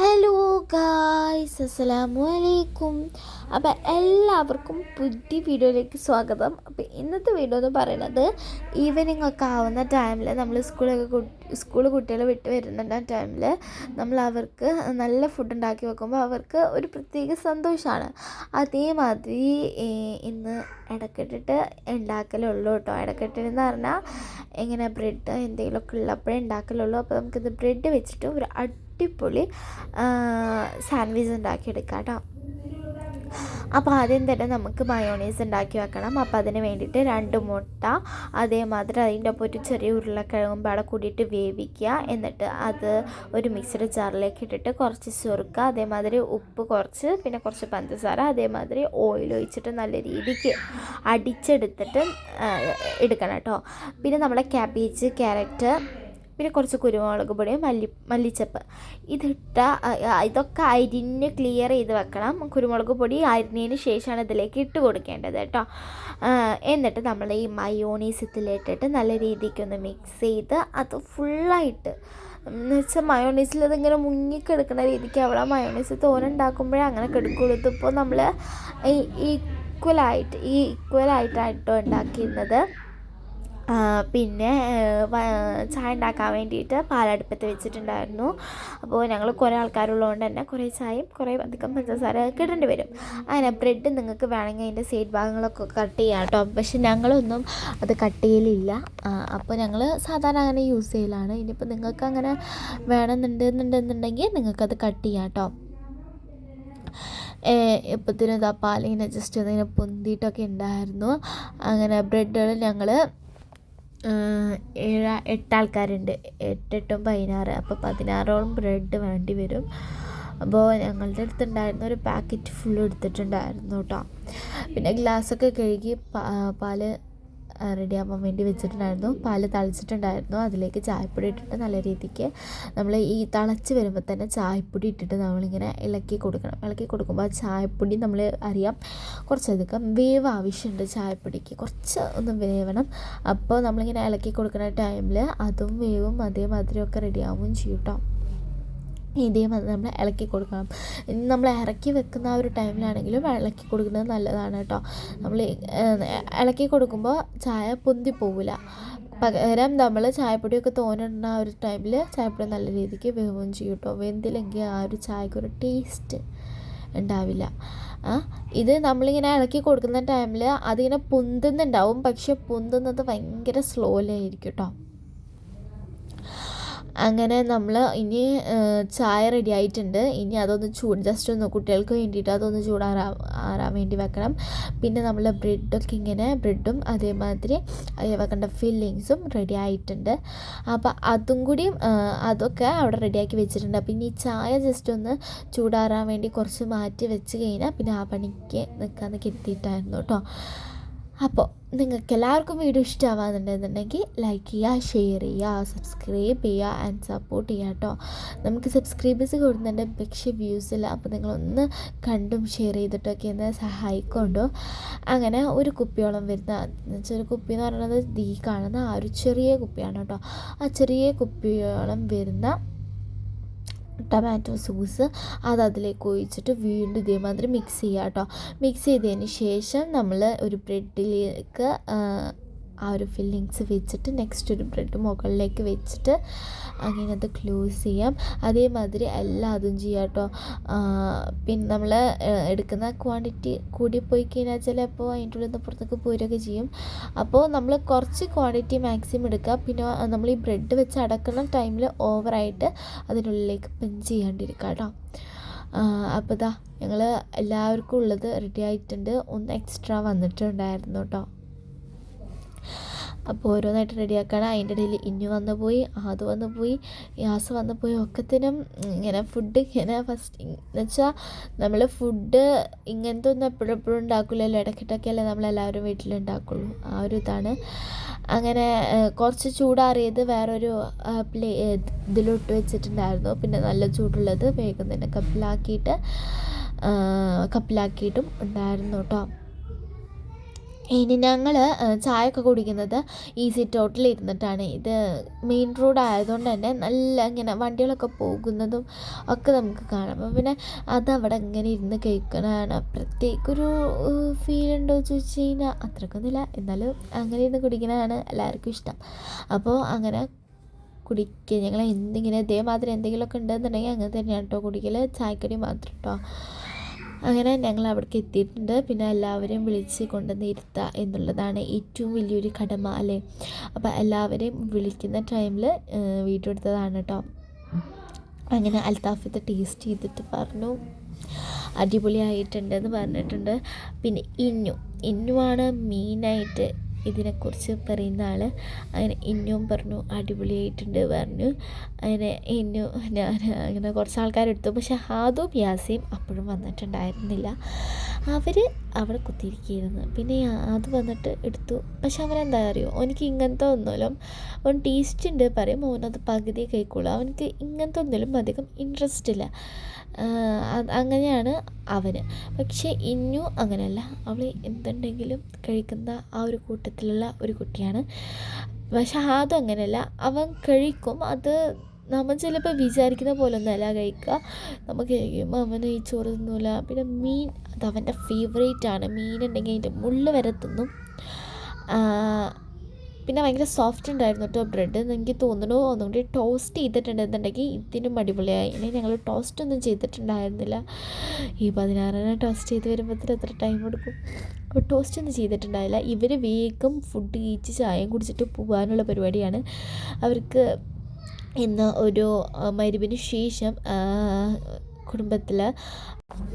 Hello guys അസ്സലാമു അലൈക്കും അപ്പോൾ എല്ലാവർക്കും പുതിയ വീഡിയോയിലേക്ക് സ്വാഗതം. അപ്പോൾ ഇന്നത്തെ വീഡിയോ എന്ന് പറയുന്നത് ഈവനിങ് ഒക്കെ ആവുന്ന ടൈമിൽ നമ്മൾ സ്കൂളൊക്കെ സ്കൂൾ കുട്ടികളെ വിട്ട് വരുന്ന ടൈമിൽ നമ്മൾ അവർക്ക് നല്ല ഫുഡ് ഉണ്ടാക്കി വെക്കുമ്പോൾ അവർക്ക് ഒരു പ്രത്യേക സന്തോഷമാണ് അതേമാതിരി ഇന്ന് ഇടക്കെട്ടിട്ട് ഉണ്ടാക്കലുള്ളൂ കേട്ടോ ഇടക്കിട്ടെന്ന് പറഞ്ഞാൽ എങ്ങനെ ബ്രെഡ് എന്തെങ്കിലുമൊക്കെ ഉള്ളപ്പോഴേ ഉണ്ടാക്കലുള്ളൂ അപ്പോൾ നമുക്കിത് ബ്രെഡ് വെച്ചിട്ട് ഒരു അടിപൊളി സാൻഡ്വിച്ച് ഉണ്ടാക്കിയെടുക്കാം കേട്ടോ അപ്പോൾ ആദ്യം തന്നെ നമുക്ക് മയോണൈസ് ഉണ്ടാക്കി വെക്കണം. അപ്പോൾ അതിന് വേണ്ടിയിട്ട് രണ്ട് മുട്ട അതേമാതിരി അതിന്റെ ഒപ്പം ഒരു ചെറിയ ഉരുളക്കിഴങ്ങും പാടെ കൂടിയിട്ട് വേവിക്കുക. എന്നിട്ട് അത് ഒരു മിക്സഡ് ജാറിലേക്ക് ഇട്ടിട്ട് കുറച്ച് ചുരുക്ക അതേമാതിരി ഉപ്പ് കുറച്ച് പിന്നെ കുറച്ച് പഞ്ചസാര അതേമാതിരി ഓയിൽ ഒഴിച്ചിട്ട് നല്ല രീതിക്ക് അടിച്ചെടുത്തിട്ട് എടുക്കണം കേട്ടോ. പിന്നെ നമ്മുടെ ക്യാബേജ് ക്യാരറ്റ് പിന്നെ കുറച്ച് കുരുമുളക് പൊടി മല്ലി മല്ലിച്ചപ്പ്. ഇതിട്ട ഇതൊക്കെ അരിഞ്ഞ് ക്ലിയർ ചെയ്ത് വെക്കണം. കുരുമുളക് പൊടി അരിഞ്ഞതിന് ശേഷമാണ് ഇതിലേക്ക് ഇട്ട് കൊടുക്കേണ്ടത് കേട്ടോ. എന്നിട്ട് നമ്മൾ ഈ മയോണീസ് ഇതിലിട്ടിട്ട് നല്ല രീതിക്കൊന്ന് മിക്സ് ചെയ്ത് അത് ഫുള്ളായിട്ട് എന്ന് വെച്ചാൽ മയോണൈസിൽ അതിങ്ങനെ മുങ്ങിക്കെടുക്കുന്ന രീതിക്ക് അവിടെ മയോണൈസ് തോനുണ്ടാക്കുമ്പോഴേ അങ്ങനെ കെടുക്കുള്ളൂ. ഇതിപ്പോൾ നമ്മൾ ഈക്വലായിട്ട് ഈ ഈക്വലായിട്ടാണ് കേട്ടോ ഉണ്ടാക്കിയിരുന്നത്. പിന്നെ ചായ ഉണ്ടാക്കാൻ വേണ്ടിയിട്ട് പാലടുപ്പത്ത് വെച്ചിട്ടുണ്ടായിരുന്നു. അപ്പോൾ ഞങ്ങൾ കുറേ ആൾക്കാരുള്ളതുകൊണ്ട് തന്നെ കുറേ ചായയും കുറേ അധികം പഞ്ചസാര കിടേണ്ടി വരും. അങ്ങനെ ബ്രെഡ് നിങ്ങൾക്ക് വേണമെങ്കിൽ അതിന്റെ സൈഡ് ഭാഗങ്ങളൊക്കെ കട്ട് ചെയ്യാം കേട്ടോ. പക്ഷെ ഞങ്ങളൊന്നും അത് കട്ട് ചെയ്യലില്ല. അപ്പോൾ ഞങ്ങൾ സാധാരണ അങ്ങനെ യൂസ് ചെയ്യലാണ്. ഇനിയിപ്പോൾ നിങ്ങൾക്ക് അങ്ങനെ വേണമെന്നുണ്ടെന്നുണ്ടെന്നുണ്ടെങ്കിൽ നിങ്ങൾക്കത് കട്ട് ചെയ്യാം കേട്ടോ. എപ്പത്തിനും ഇതാ പാലിങ്ങനെ ജസ്റ്റ് ഇങ്ങനെ പൊന്തിയിട്ടൊക്കെ ഉണ്ടായിരുന്നു. അങ്ങനെ ബ്രെഡുകൾ ഞങ്ങൾ ഏഴ് എട്ട് ആൾക്കാരുണ്ട്. എട്ടെട്ടും പതിനാറ്. അപ്പോൾ പതിനാറോളം ബ്രെഡ് വേണ്ടി വരും. അപ്പോൾ ഞങ്ങളുടെ അടുത്തുണ്ടായിരുന്ന ഒരു പാക്കറ്റ് ഫുൾ എടുത്തിട്ടുണ്ടായിരുന്നു കേട്ടോ പിന്നെ ഗ്ലാസ്സൊക്കെ കഴുകി പാൽ റെഡിയാവാൻ വേണ്ടി വെച്ചിട്ടുണ്ടായിരുന്നു. പാൽ തളിച്ചിട്ടുണ്ടായിരുന്നു. അതിലേക്ക് ചായപ്പൊടി ഇട്ടിട്ട് നല്ല രീതിക്ക് നമ്മൾ ഈ തിളച്ച് വരുമ്പോൾ തന്നെ ചായപ്പൊടി ഇട്ടിട്ട് നമ്മളിങ്ങനെ ഇളക്കി കൊടുക്കണം. ഇളക്കി കൊടുക്കുമ്പോൾ ആ ചായപ്പൊടി നമ്മൾ അറിയാം കുറച്ചധികം വേവ് ആവശ്യമുണ്ട് ചായപ്പൊടിക്ക്. കുറച്ച് ഒന്ന് വേവണം. അപ്പോൾ നമ്മളിങ്ങനെ ഇളക്കി കൊടുക്കുന്ന ടൈമിൽ അതും വേവും അതേമാതിരി ഒക്കെ റെഡിയാവുകയും ചെയ്യും കേട്ടോ ഇതേമാതിരി നമ്മൾ ഇളക്കി കൊടുക്കണം. നമ്മൾ ഇറക്കി വെക്കുന്ന ആ ഒരു ടൈമിലാണെങ്കിലും ഇളക്കി കൊടുക്കുന്നത് നല്ലതാണ് കേട്ടോ. നമ്മൾ ഇളക്കി കൊടുക്കുമ്പോൾ ചായ പൊന്തി പോവില്ല പകരം നമ്മൾ ചായപ്പൊടിയൊക്കെ തോന്നിടുന്ന ആ ഒരു ടൈമിൽ ചായപ്പൊടി നല്ല രീതിക്ക് വേവുകയും ചെയ്യും കേട്ടോ. വെന്തില്ലെങ്കിൽ ആ ഒരു ചായക്ക് ഒരു ടേസ്റ്റ് ഉണ്ടാവില്ല. ഇത് നമ്മളിങ്ങനെ ഇളക്കി കൊടുക്കുന്ന ടൈമിൽ അതിങ്ങനെ പൊന്തുന്നുണ്ടാവും. പക്ഷെ പൊന്തുന്നത് ഭയങ്കര സ്ലോയിലായിരിക്കും കേട്ടോ. അങ്ങനെ നമ്മൾ ഇനി ചായ റെഡി ആയിട്ടുണ്ട്. ഇനി അതൊന്ന് ചൂട് ജസ്റ്റ് ഒന്ന് കുട്ടികൾക്ക് വേണ്ടിയിട്ട് അതൊന്ന് ചൂടാറാ ആറാൻ വേണ്ടി വെക്കണം. പിന്നെ നമ്മൾ ബ്രെഡൊക്കെ ഇങ്ങനെ ബ്രെഡും അതേമാതിരി അതിൽ വെക്കേണ്ട ഫില്ലിങ്സും റെഡി ആയിട്ടുണ്ട്. അപ്പോൾ അതും കൂടി അതൊക്കെ അവിടെ റെഡിയാക്കി വെച്ചിട്ടുണ്ട്. അപ്പോൾ ഇനി ചായ ജസ്റ്റ് ഒന്ന് ചൂടാറാൻ വേണ്ടി കുറച്ച് മാറ്റി വെച്ച് കഴിഞ്ഞാൽ പിന്നെ ആ പണിക്ക് നിൽക്കാമെന്ന് കരുതിയിട്ടായിരുന്നു കേട്ടോ അപ്പോൾ നിങ്ങൾക്ക് എല്ലാവർക്കും വീഡിയോ ഇഷ്ടമാകുന്നുണ്ടെന്നുണ്ടെങ്കിൽ ലൈക്ക് ചെയ്യുക ഷെയർ ചെയ്യുക സബ്സ്ക്രൈബ് ചെയ്യുക ആൻഡ് സപ്പോർട്ട് ചെയ്യുക കേട്ടോ നമുക്ക് സബ്സ്ക്രൈബേഴ്സ് കൊടുക്കുന്നുണ്ട് പക്ഷേ വ്യൂസില്ല അപ്പോൾ നിങ്ങളൊന്ന് കണ്ടും ഷെയർ ചെയ്തിട്ടൊക്കെ ഒന്ന് സഹായിക്കൊണ്ടോ. അങ്ങനെ ഒരു കുപ്പിയോളം വരുന്ന ചെറിയ കുപ്പി എന്ന് പറയുന്നത് ദീ കാണുന്ന ആ ഒരു ചെറിയ കുപ്പിയാണ് കേട്ടോ ആ ചെറിയ കുപ്പിയോളം വരുന്ന ടൊമാറ്റോ സോസ് അത് അതിലേക്ക് ഒഴിച്ചിട്ട് വീണ്ടും ഇതേമാതിരി മിക്സ് ചെയ്യുക കേട്ടോ മിക്സ് ചെയ്തതിന് ശേഷം നമ്മൾ ഒരു ബ്രെഡിലേക്ക് ആ ഒരു ഫില്ലിങ്സ് വെച്ചിട്ട് നെക്സ്റ്റ് ഒരു ബ്രെഡ് മുകളിലേക്ക് വെച്ചിട്ട് അങ്ങനെ അത് ക്ലോസ് ചെയ്യാം. അതേമാതിരി എല്ലാം അതും ചെയ്യാം കേട്ടോ പിന്നെ നമ്മൾ എടുക്കുന്ന ക്വാണ്ടിറ്റി കൂടിപ്പോയി കഴിഞ്ഞാൽ ചിലപ്പോൾ അതിന്റെ ഉള്ളിൽ നിന്ന് പുറത്തേക്ക് പോരുകയൊക്കെ ചെയ്യും. അപ്പോൾ നമ്മൾ കുറച്ച് ക്വാണ്ടിറ്റി മാക്സിമം എടുക്കുക. പിന്നെ നമ്മൾ ഈ ബ്രെഡ് വെച്ച് അടക്കുന്ന ടൈമിൽ ഓവറായിട്ട് അതിനുള്ളിലേക്ക് പഞ്ച് ചെയ്യാണ്ടിരിക്കുക കേട്ടോ അപ്പോൾ ഇതാ ഞങ്ങൾ എല്ലാവർക്കും ഉള്ളത് റെഡി ആയിട്ടുണ്ട്. ഒന്ന് എക്സ്ട്രാ വന്നിട്ടുണ്ടായിരുന്നു കേട്ടോ അപ്പോൾ ഓരോന്നായിട്ട് റെഡിയാക്കാണ്. അതിന്റെ ഇടയിൽ ഇഞ്ഞു വന്നു പോയി അത് വന്നു പോയി യാസ് വന്നു പോയി. ഒക്കത്തിനും ഇങ്ങനെ ഫുഡ് ഇങ്ങനെ ഫസ്റ്റ് എന്ന് വെച്ചാൽ നമ്മൾ ഫുഡ് ഇങ്ങനത്തെ ഒന്നും എപ്പോഴും എപ്പോഴും ഉണ്ടാക്കില്ലല്ലോ ഇടയ്ക്കിട്ടൊക്കെയല്ലേ നമ്മളെല്ലാവരും വീട്ടിലുണ്ടാക്കുള്ളൂ. ആ ഒരു ഇതാണ്. അങ്ങനെ കുറച്ച് ചൂടാറിയത് വേറൊരു പ്ലേ ഇതിലോട്ട് വെച്ചിട്ടുണ്ടായിരുന്നു. പിന്നെ നല്ല ചൂടുള്ളത് വേഗം തന്നെ കപ്പിലാക്കിയിട്ട് കപ്പിലാക്കിയിട്ടും ഉണ്ടായിരുന്നു കേട്ടോ. ഇനി ഞങ്ങൾ ചായ ഒക്കെ കുടിക്കുന്നത് ഈ സിറ്റ് ഇരുന്നിട്ടാണ്. ഇത് മെയിൻ റോഡ് ആയതുകൊണ്ട് തന്നെ നല്ല ഇങ്ങനെ വണ്ടികളൊക്കെ പോകുന്നതും ഒക്കെ നമുക്ക് കാണാം. അപ്പം പിന്നെ അതവിടെ ഇങ്ങനെ ഇരുന്ന് കഴിക്കണതാണ് പ്രത്യേക ഒരു ഫീൽ ഉണ്ടോ എന്ന് ചോദിച്ചു കഴിഞ്ഞാൽ അത്രക്കൊന്നുമില്ല. എന്നാലും അങ്ങനെ ഇരുന്ന് കുടിക്കുന്നതാണ് എല്ലാവർക്കും ഇഷ്ടം. അപ്പോൾ അങ്ങനെ കുടിക്കുക ഞങ്ങൾ എന്തിങ്ങനെ ഇതേമാതിരി എന്തെങ്കിലുമൊക്കെ ഉണ്ടെന്നുണ്ടെങ്കിൽ അങ്ങനെ തന്നെയാണ് കേട്ടോ കുടിക്കൽ ചായക്കടി മാത്രം കേട്ടോ അങ്ങനെ ഞങ്ങൾ അവിടേക്ക് എത്തിയിട്ടുണ്ട്. പിന്നെ എല്ലാവരെയും വിളിച്ച് കൊണ്ടുവന്ന് ഇരുത്തുക എന്നുള്ളതാണ് ഏറ്റവും വലിയൊരു കടമ അല്ലേ? അപ്പോൾ എല്ലാവരെയും വിളിക്കുന്ന ടൈമിൽ വീഡിയോ കേട്ടോ അങ്ങനെ അൽത്താഫ് ടേസ്റ്റ് ചെയ്തിട്ട് പറഞ്ഞു. അടിപൊളിയായിട്ടുണ്ടെന്ന് പറഞ്ഞിട്ടുണ്ട്. പിന്നെ ഇന്നു ഇന്നുവാണ് മെയിനായിട്ട് ഇതിനെക്കുറിച്ച് പറയുന്ന ആൾ അങ്ങനെ ഇന്നും പറഞ്ഞു അടിപൊളിയായിട്ടുണ്ട് പറഞ്ഞു. അങ്ങനെ ഇന്നു ഞാൻ അങ്ങനെ കുറച്ച് ആൾക്കാരെടുത്തു. പക്ഷെ ഹാദും യാസിയും അപ്പോഴും വന്നിട്ടുണ്ടായിരുന്നില്ല. അവർ അവിടെ കുത്തിയിരിക്കുകയായിരുന്നു. പിന്നെ അത് വന്നിട്ട് എടുത്തു. പക്ഷെ അവനെന്താ അറിയോ? എനിക്ക് ഇങ്ങനത്തെ ഒന്നുമില്ല അവൻ ടേസ്റ്റ് ഉണ്ട് പറയും. അവനത് പകുതി കഴിക്കുള്ളൂ. അവനക്ക് ഇങ്ങനത്തെ ഒന്നിലും അധികം ഇൻട്രസ്റ്റ് ഇല്ല. അങ്ങനെയാണ് അവന്. പക്ഷേ ഇന്നു അങ്ങനെയല്ല അവൾ എന്തുണ്ടെങ്കിലും കഴിക്കുന്ന ആ ഒരു കൂട്ടത്തിലുള്ള ഒരു കുട്ടിയാണ്. പക്ഷെ അതും അങ്ങനെയല്ല അവൻ കഴിക്കും. അത് നമ്മൾ ചിലപ്പോൾ വിചാരിക്കുന്ന പോലെ ഒന്നല്ല കഴിക്കുക. നമുക്ക് കഴിക്കുമ്പോൾ അവന് ഈ ചോറ് തിന്നില്ല പിന്നെ മീൻ അത് അവന്റെ ഫേവറേറ്റ് ആണ്. മീൻ ഉണ്ടെങ്കിൽ അതിന്റെ മുള്ള് വരെ തിന്നും. പിന്നെ ഭയങ്കര സോഫ്റ്റ് ഉണ്ടായിരുന്നു കേട്ടോ ബ്രെഡ് എനിക്ക് തോന്നുന്നു ഒന്നുകൂടി ടോസ്റ്റ് ചെയ്തിട്ടുണ്ടെന്നുണ്ടെങ്കിൽ ഇതിനും അടിപൊളിയായി. ഇനി ഞങ്ങൾ ടോസ്റ്റ് ഒന്നും ചെയ്തിട്ടുണ്ടായിരുന്നില്ല. ഈ പതിനാറിന് ടോസ്റ്റ് ചെയ്ത് വരുമ്പോഴത്തേന് എത്ര ടൈം എടുക്കും? അപ്പോൾ ടോസ്റ്റ് ഒന്നും ചെയ്തിട്ടുണ്ടായില്ല. ഇവർ വേഗം ഫുഡ് കഴിച്ച് ചായയും കുടിച്ചിട്ട് പോകാനുള്ള പരിപാടിയാണ്. അവർക്ക് ഇന്ന് ഒരു മരുവിന് ശേഷം കുടുംബത്തിൽ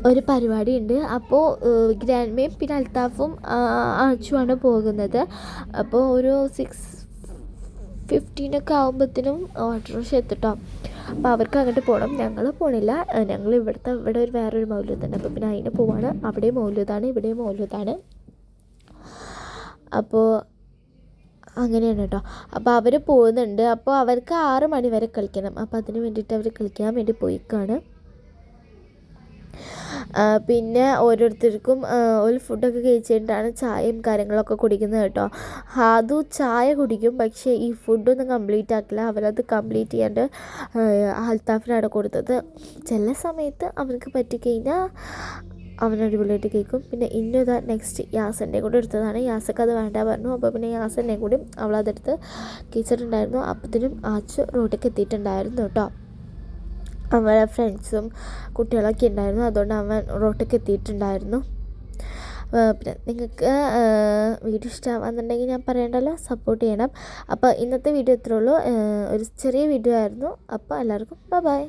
ഒരു പരിപാടി ഉണ്ട് അപ്പോൾ ഗ്രാൻഡ്മയും പിന്നെ അൽത്താഫും ആച്ചുമാണ് പോകുന്നത്. അപ്പോൾ ഒരു സിക്സ് ഫിഫ്റ്റീനൊക്കെ ആകുമ്പോഴത്തേനും ഓട്ടോറിക്ഷ എത്തിട്ടോ. അപ്പോൾ അവർക്ക് അങ്ങോട്ട് പോകണം. ഞങ്ങൾ പോണില്ല. ഞങ്ങൾ ഇവിടുത്തെ ഇവിടെ ഒരു വേറൊരു മൗല്യത്തുണ്ട് അപ്പോൾ പിന്നെ അതിന് പോവാണ്. അവിടെ മൗല്യതാണ് ഇവിടെ മൗല്യതാണ് അപ്പോൾ അങ്ങനെയാണ് കേട്ടോ. അപ്പോൾ അവർ പോകുന്നുണ്ട്. അപ്പോൾ അവർക്ക് ആറ് മണി വരെ കളിക്കണം. അപ്പോൾ അതിന് വേണ്ടിയിട്ട് അവർ കളിക്കാൻ വേണ്ടി പോയിക്കാണ്. പിന്നെ ഓരോരുത്തർക്കും ഒരു ഫുഡൊക്കെ കഴിച്ചിട്ടാണ് ചായയും കാര്യങ്ങളൊക്കെ കുടിക്കുന്നത് കേട്ടോ. ഹാദു ചായ കുടിക്കും പക്ഷേ ഈ ഫുഡൊന്നും കംപ്ലീറ്റ് ആക്കില്ല. അവരത് കംപ്ലീറ്റ് ചെയ്യാണ്ട് അൽത്താഫിനാണ് കൊടുത്തത്. ചില സമയത്ത് അവർക്ക് പറ്റിക്കഴിഞ്ഞാൽ അവൻ അടിപൊളിയായിട്ട് കേൾക്കും പിന്നെ ഇന്നതാ നെക്സ്റ്റ് യാസന്റെ കൂടെ എടുത്തതാണ്. യാസക്ക് അത് വേണ്ട പറഞ്ഞു. അപ്പോൾ പിന്നെ യാസന്റെ കൂടി അവളതെടുത്ത് കഴിച്ചിട്ടുണ്ടായിരുന്നു. അപ്പത്തിനും ആച്ച് റോട്ടിലേക്ക് എത്തിയിട്ടുണ്ടായിരുന്നു കേട്ടോ. അവരുടെ ഫ്രണ്ട്സും കുട്ടികളൊക്കെ ഉണ്ടായിരുന്നു. അതുകൊണ്ട് അവൻ റോട്ടിലേക്ക് എത്തിയിട്ടുണ്ടായിരുന്നു. പിന്നെ നിങ്ങൾക്ക് വീഡിയോ ഇഷ്ടമാകുന്നുണ്ടെങ്കിൽ ഞാൻ പറയണ്ടല്ലോ. സപ്പോർട്ട് ചെയ്യണം. അപ്പോൾ ഇന്നത്തെ വീഡിയോ ഇത്രേ ഉള്ളൂ. ഒരു ചെറിയ വീഡിയോ ആയിരുന്നു. അപ്പോൾ എല്ലാവർക്കും ബൈ ബൈ